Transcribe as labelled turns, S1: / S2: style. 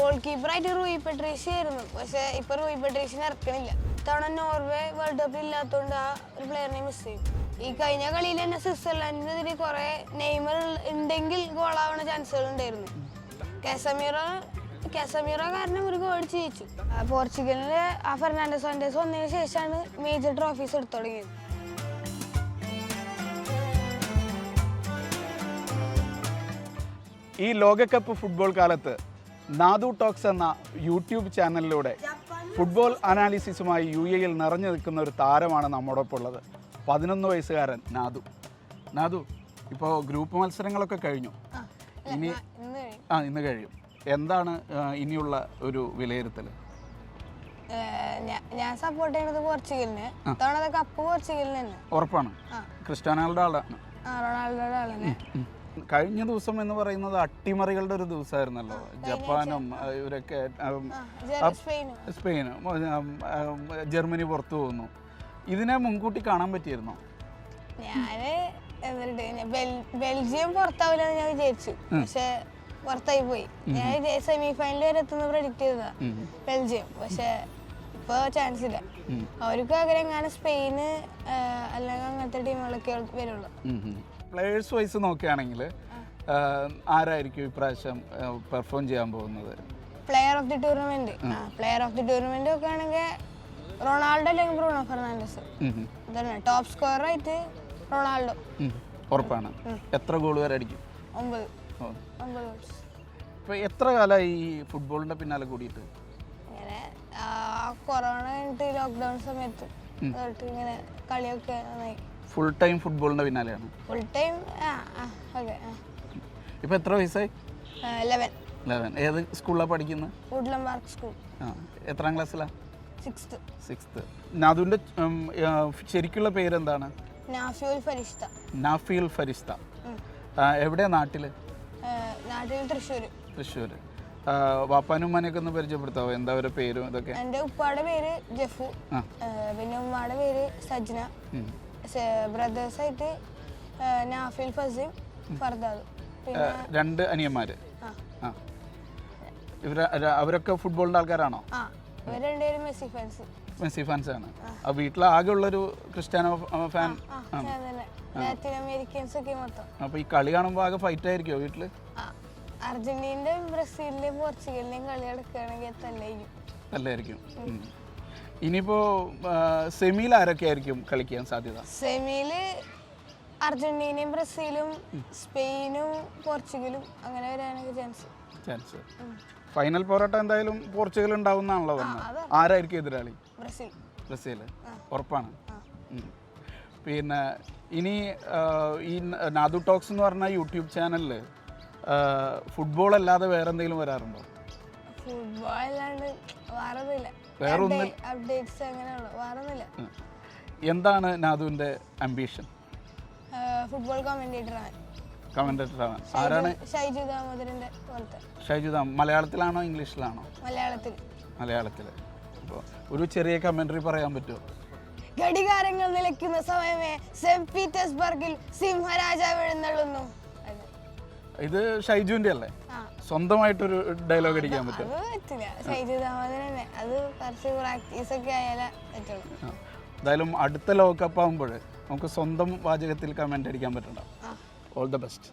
S1: കീപ്പറായിട്ട് Rui പെട്രീഷ് ആയിരുന്നു. പക്ഷേ ഇപ്പൊ റൂയി പെട്രീഷിനെ ഇറക്കണില്ല. ഇത്തവണ നോർവേ വേൾഡ് കപ്പിൽ ഇല്ലാത്തതുകൊണ്ട് ആ ഒരു പ്ലെയറിനെ മിസ് ചെയ്യും ഈ കഴിഞ്ഞ കളിയിൽ തന്നെ സ്വിറ്റ്സർലാൻഡിനെതിരെ കുറെ നെയ്മർ ഉണ്ടെങ്കിൽ ഗോളാവണ ചാൻസുകൾ ഉണ്ടായിരുന്നു. കാസമീറോ കാസമീറോ കാരണം ഒരു ഗോൾ ജയിച്ചു. പോർച്ചുഗലിൽ ആ ഫെർണാണ്ടസ് സാൻഡേസ് വന്നതിന് ശേഷമാണ് മേജർ ട്രോഫീസ് എടുത്തു തുടങ്ങിയത്.
S2: ഈ ലോകകപ്പ് ഫുട്ബോൾ കാലത്ത് നാദു ടോക്സ് എന്ന യൂട്യൂബ് ചാനലിലൂടെ ഫുട്ബോൾ അനാലിസിസുമായി യു എയിൽ നിറഞ്ഞു നിൽക്കുന്ന ഒരു താരമാണ് നമ്മോടൊപ്പം ഉള്ളത്. പതിനൊന്ന് വയസ്സുകാരൻ നാദു. നാദു ഇപ്പോൾ ഗ്രൂപ്പ് മത്സരങ്ങളൊക്കെ കഴിഞ്ഞു. ഇനി ആ ഇന്ന് കഴിയും. എന്താണ് ഇനിയുള്ള ഒരു വിലയിരുത്തൽ
S1: ഞാൻ സപ്പോർട്ട് ചെയ്യുന്നത് പോർച്ചുഗലിന്. തവണ കപ്പ് പോർച്ചുഗലിന്
S2: ഉറപ്പാണ്. ക്രിസ്ത്യാനോയുടെ ആളാണ്.
S1: ആ റൊണാൾഡോയുടെ ആളന്നെ
S2: ഉം. കഴിഞ്ഞ ദിവസം എന്ന് പറയുന്നത് അട്ടിമറികളുടെ ഒരു ദിവസമായിരുന്നല്ലോ. ജപ്പാനും ഇവരൊക്കെ
S1: സ്പെയിനും.
S2: ജർമ്മനി പുറത്തു പോകുന്നു. ഇതിനെ മുൻകൂട്ടി കാണാൻ പറ്റിയിരുന്നോ?
S1: ഞാൻ ബെൽജിയം പുറത്താവില്ലെന്ന് ഞാൻ വിചാരിച്ചു. പക്ഷെ പുറത്തായി പോയി. ഞാൻ സെമി ഫൈനൽ വരെ എത്തുന്ന പ്രഡിക്റ്റ് ചെയ്തതാ. ബെൽജിയം. പക്ഷെ ഇപ്പൊ ചാൻസ് ഇല്ല. അവർക്ക് എങ്ങനെ സ്പെയിന് അല്ലെങ്കിൽ അങ്ങനത്തെ ടീമുകളൊക്കെ വരുള്ളൂ.
S2: പ്ലേയേഴ്സ് വൈസ് നോക്കുകയാണെങ്കിൽ ആരായിരിക്കും ഇപ്രാവശ്യം പെർഫോം ചെയ്യാൻ പോകുന്നത്?
S1: Player of the tournament player of the tournament ഒക്കെ ആണെങ്കിൽ റൊണാൾഡോ അല്ലെങ്കിൽ ബ്രൂണോ ഫെർണാണ്ടസ്.
S2: ടോപ് സ്കോർ
S1: ഇതന്നെ ടോപ്പ് സ്കോറർ ആയിട്ട് റൊണാൾഡോ.
S2: ഉറപ്പാണ്. എത്ര ഗോൾ വരെ അടിക്കും?
S1: ഒമ്പത്.
S2: ഇപ്പൊ എത്ര കാലമായി ഈ ഫുട്ബോളിന്റെ പിന്നാലെ കൂടിയിട്ട്?
S1: ഇങ്ങനെ കൊറോണ കഴിഞ്ഞിട്ട് ലോക്ക്ഡൌൺ സമയത്ത് ഇങ്ങനെ കളിയൊക്കെ നന്നായി.
S2: ഫുൾ ടൈം ഫുട്ബോളിന്റെ പിന്നാലെയാണ്.
S1: ഫുൾ ടൈം ആ ആ
S2: ഇപ്പൊ എത്ര വയസ്സായി?
S1: ലെവൻ
S2: ലെവൻ ഏത് സ്കൂളിലാണ് പഠിക്കുന്നത്
S1: വുഡ്ലം പാർക്ക് സ്കൂൾ
S2: ആ എത്രാം ക്ലാസ്സിലാണ്
S1: സിക്സ്ത്
S2: സിക്സ്ത്ത് നാദുവിന്റെ ശരിക്കുള്ള പേരെന്താണ്?
S1: എന്താണ് ഫരിഷ്ത.
S2: നാഫീൽ ഫരിസ്ത
S1: ഉം.
S2: എവിടെയാ നാട്ടിൽ?
S1: ആ, നാട്ടിൽ തൃശ്ശൂർ
S2: തൃശ്ശൂർ വാപ്പാനും ഉമ്മാനെയൊക്കെ ഒന്ന് പരിചയപ്പെടുത്താവോ? എന്താ അവരുടെ പേരും ഇതൊക്കെ?
S1: എന്റെ ഉപ്പാടെ പേര് ജഫു.
S2: ആ.
S1: ആ, പിന്നെ ഉമ്മാടെ പേര് സജ്ന.
S2: ഉം.
S1: ബ്രദേഴ്സായിട്ട് നാഫിൽ ഫസീം ഫർദാദ്. പിന്നെ
S2: രണ്ട് അനിയന്മാര്.
S1: ആ.
S2: ഇവർ അവരൊക്കെ ഫുട്ബോളിന്റെ ആൾക്കാരാണോ?
S1: ആ ഇവർ രണ്ടുപേരും മെസ്സി ഫാൻസ്
S2: മെസ്സി ഫാൻസ് ആണ്. ആ. വീട്ടിൽ ആകെ ഉള്ളൊരു ക്രിസ്ത്യാനോ ഫാൻ
S1: ലാറ്റിൻ അമേരിക്കൻസ് ഒക്കെ മൊത്തം.
S2: അപ്പോൾ ഈ കളി കാണുമ്പോൾ ആകെ ഫൈറ്റ് ആയിരിക്കോ വീട്ടിൽ?
S1: അർജന്റീനയും ബ്രസീലിന്റെയും പോർച്ചുഗലിന്റെയും കളി നടക്കുകയാണെങ്കിൽ തല്ലായിരിക്കും
S2: നല്ലതായിരിക്കും ഉം. ഇനിയിപ്പോൾ സെമിയിൽ ആരൊക്കെ ആയിരിക്കും കളിക്കാൻ സാധ്യത?
S1: സെമിയിൽ അർജന്റീനയും ബ്രസീലും സ്പെയിനും പോർച്ചുഗലും അങ്ങനെ വരാനൊക്കെ ചാൻസ്.
S2: ചാൻസ്. ഫൈനൽ പോരാട്ടം എന്തായാലും പോർച്ചുഗൽ ഉണ്ടാവുന്നതാണല്ലോ പറഞ്ഞത്. ആരായിരിക്കും എതിരാളി?
S1: ബ്രസീൽ.
S2: ബ്രസീൽ ഉറപ്പാണ്. പിന്നെ ഇനി ഈ നാദു ടോക്സ് എന്ന് പറഞ്ഞ യൂട്യൂബ് ചാനലിൽ ഫുട്ബോൾ അല്ലാതെ വേറെ എന്തെങ്കിലും വരാറുണ്ടോ?
S1: ഫുട്ബോൾ അല്ലാണ്ട് വേറൊന്നുമില്ല.
S2: വേറൊന്നും
S1: അപ്ഡേറ്റ്സ് അങ്ങനെയുള്ളു. വേറൊന്നുമില്ല.
S2: ഉം. എന്താണ് നാദുവിന്റെ അംബീഷൻ
S1: ഫുട്ബോൾ കമന്റേറ്റർ ആണ്.
S2: ആരാണ്?
S1: ഷൈജു ദാമോദരന്റെ
S2: മലയാളത്തിലാണോ ഇംഗ്ലീഷിലാണോ?
S1: മലയാളത്തിൽ.
S2: മലയാളത്തിൽ അപ്പോൾ ഒരു ചെറിയ കമന്ററി പറയാൻ പറ്റുമോ?
S1: ഘടികാരങ്ങൾ നിലയ്ക്കുന്ന സമയമേ സെന്റ് പീറ്റേഴ്സ്ബർഗിൽ സിംഹരാജ എഴുന്നള്ളുന്നു.
S2: ഇത് ഷൈജുവിന്റെ അല്ലേ സ്വന്തമായിട്ടൊരു ഡയലോഗ് അടിക്കാൻ പറ്റും
S1: അത് പറ്റില്ല. ഷൈജു ദാമോദരൻ തന്നെ അത് കുറച്ച് പ്രാക്ടീസ് ഒക്കെ ആയാലേ പറ്റുള്ളൂ.
S2: എന്തായാലും അടുത്ത ലോകകപ്പ് ആകുമ്പോൾ നമുക്ക് സ്വന്തം വാചകത്തിൽ കമന്റ് അടിക്കാൻ പറ്റണ്ട. All the best